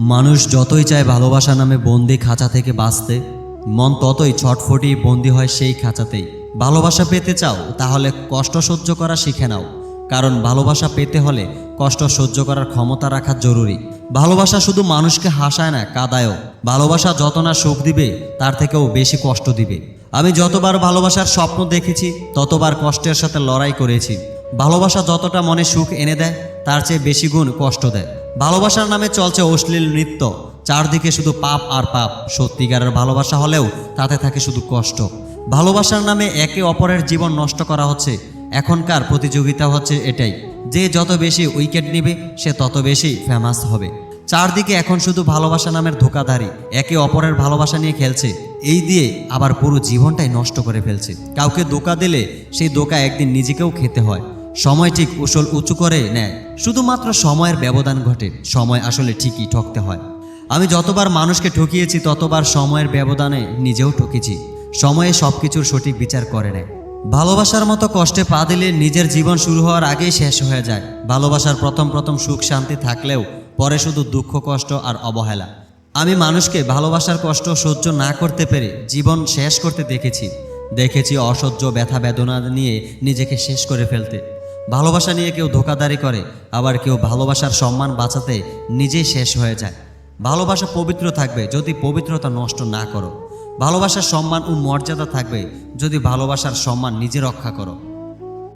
মানুষ যতই চায় ভালোবাসা নামে বন্দি খাঁচা থেকে বাঁচতে, মন ততই ছটফটি বন্দি হয় সেই খাঁচাতেই। ভালোবাসা পেতে চাও, তাহলে কষ্ট সহ্য করা শিখে নাও। কারণ ভালোবাসা পেতে হলে কষ্ট সহ্য করার ক্ষমতা রাখা জরুরি। ভালোবাসা শুধু মানুষকে হাসায় না, কাদায়ও। ভালোবাসা যত না সুখ দিবে, তার থেকেও বেশি কষ্ট দিবে। আমি যতবার ভালোবাসার স্বপ্ন দেখেছি, ততবার কষ্টের সাথে লড়াই করেছি। ভালোবাসা যতটা মনে সুখ এনে দেয়, তার চেয়ে বেশি গুণ কষ্ট দেয়। ভালোবাসার নামে চলছে অশ্লীল নৃত্য। চারদিকে শুধু পাপ আর পাপ। সত্যিকারের ভালোবাসা হলেও তাতে থাকে শুধু কষ্ট। ভালোবাসার নামে একে অপরের জীবন নষ্ট করা হচ্ছে। এখনকার প্রতিযোগিতা হচ্ছে এটাই। যে যত বেশি উইকেট নিবে, সে তত বেশি ফেমাস হবে। চারদিকে এখন শুধু ভালোবাসা নামের ধোকাধারী একে অপরের ভালোবাসা নিয়ে খেলছে। এই দিয়ে আবার পুরো জীবনটাই নষ্ট করে ফেলছে। কাউকে দোকা দিলে সেই দোকা একদিন নিজেকেও খেতে হয়। সময় ঠিক উসল উঁচু করে নেয়। শুধুমাত্র সময়ের ব্যবধান ঘটে, সময় আসলে ঠিকই ঠকতে হয়। আমি যতবার মানুষকে ঠকিয়েছি, ততবার সময়ের ব্যবধানে নিজেও ঠকেছি। সময়ে সব কিছুর সঠিক বিচার করে নেয়। ভালোবাসার মতো কষ্টে পা দিলে নিজের জীবন শুরু হওয়ার আগেই শেষ হয়ে যায়। ভালোবাসার প্রথম প্রথম সুখ শান্তি থাকলেও পরে শুধু দুঃখ, কষ্ট আর অবহেলা। আমি মানুষকে ভালোবাসার কষ্ট সহ্য না করতে পেরে জীবন শেষ করতে দেখেছি। দেখেছি অসহ্য ব্যথা বেদনা নিয়ে নিজেকে শেষ করে ফেলতে। ভালোবাসা নিয়ে কেউ ধোকাদারি করে, আবার কেউ ভালোবাসার সম্মান বাঁচাতে নিজেই শেষ হয়ে যায়। ভালোবাসা পবিত্র থাকবে যদি পবিত্রতা নষ্ট না করো। ভালোবাসার সম্মান ও মর্যাদা থাকবে যদি ভালোবাসার সম্মান নিজে রক্ষা করো।